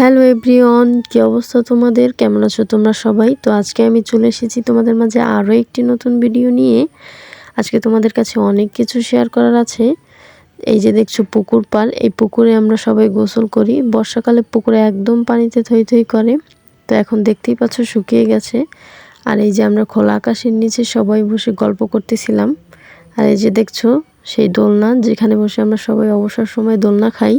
Hello everyone কী অবস্থা তোমাদের? কেমন আছো তোমরা সবাই? তো আজকে আমি চলে এসেছি তোমাদের মাঝে আরও একটি নতুন ভিডিও নিয়ে। আজকে তোমাদের কাছে অনেক কিছু শেয়ার করার আছে। এই যে দেখছ পুকুর পাল এই পুকুরে আমরা সবাই গোসল করি। বর্ষাকালে পুকুরে একদম পানিতে থই থই করে। তো এখন দেখতেই পাচ্ছ শুকিয়ে গেছে। আর এই যে আমরা খোলা আকাশের নিচে সবাই বসে গল্প করতেছিলাম। আর এই যে দেখছ সেই দোলনা, যেখানে বসে আমরা সবাই অবসর সময় দোলনা খাই।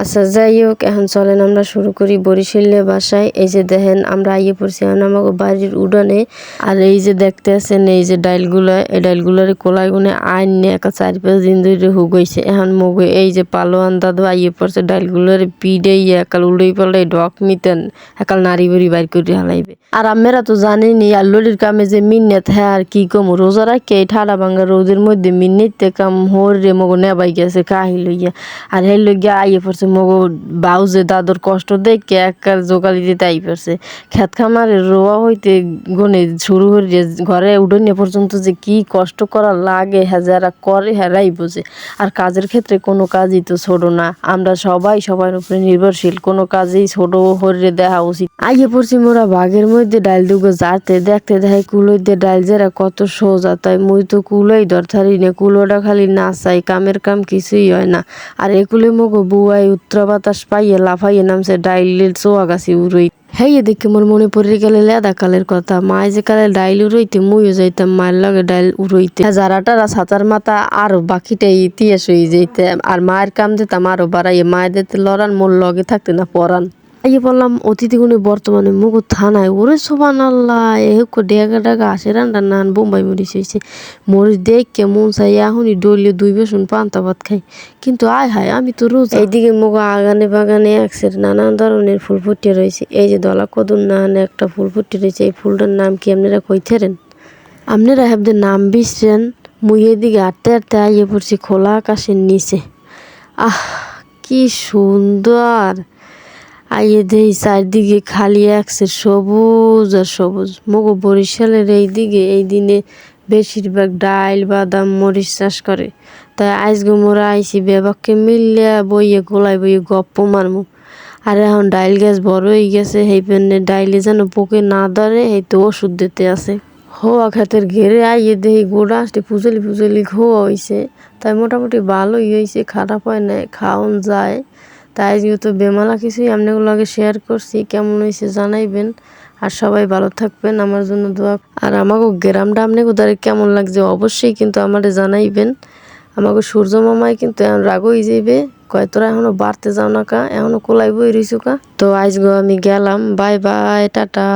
আচ্ছা যাই হোক এখন চলেন আমরা শুরু করি বরিশালে বাসায়। এই যে দেখেন, আমরা আইয়ে পড়ছি, এখন আমাকে বাড়ির উডানে। আর এই যে দেখতে আছেন, এই যে ডাইলগুলো, এই ডাইলগুলোর কোলাই গুনে আইন নিয়ে একা চারি পাঁচ দিন ধরে হু হুগইছে। এখন মগ এই যে পালোয়ান দাদু আইয়ে পড়ছে, ডাইলগুলোর পিডে একাল উড়েই পাল্লাই ডক নিতেন, একাল নারী বড়ি বাইর করে হালাইবে। আর আমেরা তো জানেনি আর ললির কামে যে মিন্নেত হ্যাঁ আর কি কম, রোজা রাখে ঠাডা ভাঙ্গা রোদের মধ্যে মিন্নিতে কাম হোর রে, মগ নেবাই গেছে কাহি লইয়া আর হেল লইয়া আইয়ে পড়ছে মগো বাউজে দাদর কষ্ট দেখে একার জোগালি দিতে আই পারছে খেত খামারে রোয়া হইতে গনে শুরু হয়ে ঘরে উঠোনে পর্যন্ত যে কি কষ্ট করা লাগে হ্যাঁ যারা করে হেরাই বোঝে। আর কাজের ক্ষেত্রে কোনো কাজই তো ছোট না। আমরা সবাই সবার উপরে নির্ভরশীল। কোনো কাজেই ছোট হরে দেখা উচিত। আগে পড়ছি মোরা বাঘের মধ্যে ডাইল দুগো জারতে দেখতে কুলোই দিয়ে ডাইল যারা কত সোজা, তাই মুই তো কুলোই দরথারি নে। কুলোটা খালি না চাই, কামের কাম কিছুই হয় না। আর একুলে মগো বুয়াই উত্তরা বাতাস পাইয়ে লাফাইয়ে নামছে ডাইলের চোয়া গাছি উড়ই। হেয়ে দেখে মোর মনে পড়ে গেলে লেদা কালের কথা। মায় যে কালে ডাইল উড়াইতে, মুইও যাইতাম মায়ের লগে ডাইল উড়াইতে। যারা টারা ছাতার মাথা আর বাকিটা ইতিহাস হয়ে যাইতে। আর মায়ের কাম দিতাম আরও বাড়াইয়ে। মায়ের দিতে লড়ান, মোর লগে থাকতে না পড়ান আইয়ে বললাম অতিথিগুণে বর্তমানে মুগু থানায়। ওরে সোবান আল্লাহ এহুক ডেগা ডাগা আসে রান্না নান বোম্বাই মরিচ হয়েছে মরিচ দেখ কেমন চাই এখনই ডলিয়ে দুই বেসন পান্তা ভাত খাই। কিন্তু আয় হায় আমি তো রোজ। এইদিকে মুগো আগানে বাগানে একসের নানান ধরনের ফুল ফুটিয়ে রয়েছে এই যে দলা কদুর নান একটা ফুল ফুটিয়ে রয়েছে এই ফুলটার নাম কি আপনারা কইতেরেন আপনারা হেবদের নাম বিসছেন মুই এদিকে আটতে আটতে আইয়ে পড়ছি খোলা আকাশের নিচে। আহ কি সুন্দর! আইয়ে দেই চারদিকে খালি একসে সবুজ আর সবুজ। মগো বরিশালের এই দিকে এই দিনে বেশিরভাগ ডাইল, বাদাম, মরিচ চাষ করে। তাই আইসগো মোরা আইসি বেবাককে মিললে বইয়ে গোলাই বইয়ে গপ্প মারমু। আর এখন ডাইল গ্যাস বড় হয়ে গেছে, সেই পেনে ডাইলে যেন পোকে না ধরে, এই তো ওষুধ দিতে আছে। হোয়া খাতের ঘেরে আইয়ে দেই গোড়া আসতে ফুজলি ফুজলি খোয়া হয়েছে তাই মোটামুটি ভালোই হয়েছে খারাপ হয় না খাওয়ান যায়। তাই যেহেতু বেমালা কিছুই আপনাগুলোকে শেয়ার করছি, কেমন হয়েছে জানাইবেন। আর সবাই ভালো থাকবেন, আমার জন্য দোয়া। আর আমাকে গ্রামটা আপনাকে তার কেমন লাগছে অবশ্যই কিন্তু আমারে জানাইবেন। আমাকে সূর্য মামাই কিন্তু এখন রাগই যাইবে, কয়, তোরা এখনও বাড়তে যাও না কা? এখনও কোলাই বই রইছু কা? তো আজগো আমি গেলাম, বাই বাই, টাটা।